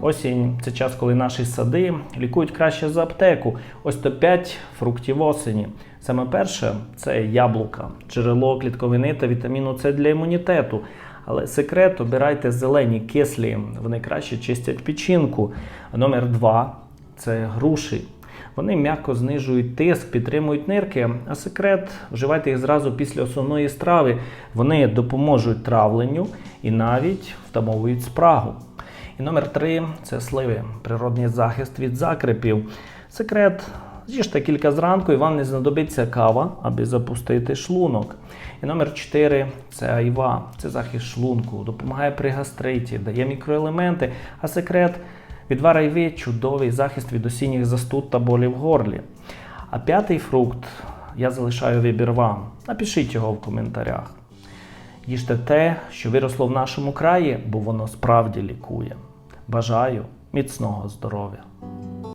Осінь це час, коли наші сади лікують краще за аптеку. Ось то 5 фруктів осені. Саме перше це яблука, джерело клітковини та вітаміну С для імунітету. Але секрет обирайте зелені, кислі, вони краще чистять печінку. А номер два це груші. Вони м'яко знижують тиск, підтримують нирки, а секрет вживайте їх зразу після основної страви. Вони допоможуть травленню і навіть втамовують спрагу. І номер три це сливи, природний захист від закрепів. Секрет з'їжте кілька зранку, і вам не знадобиться кава, аби запустити шлунок. І номер 4 це айва, це захист шлунку, допомагає при гастриті, дає мікроелементи, а секрет відвар айви чудовий захист від осінніх застуд та болів в горлі. А п'ятий фрукт я залишаю вибір вам. Напишіть його в коментарях. Їжте те, що виросло в нашому краї, бо воно справді лікує. Бажаю міцного здоров'я!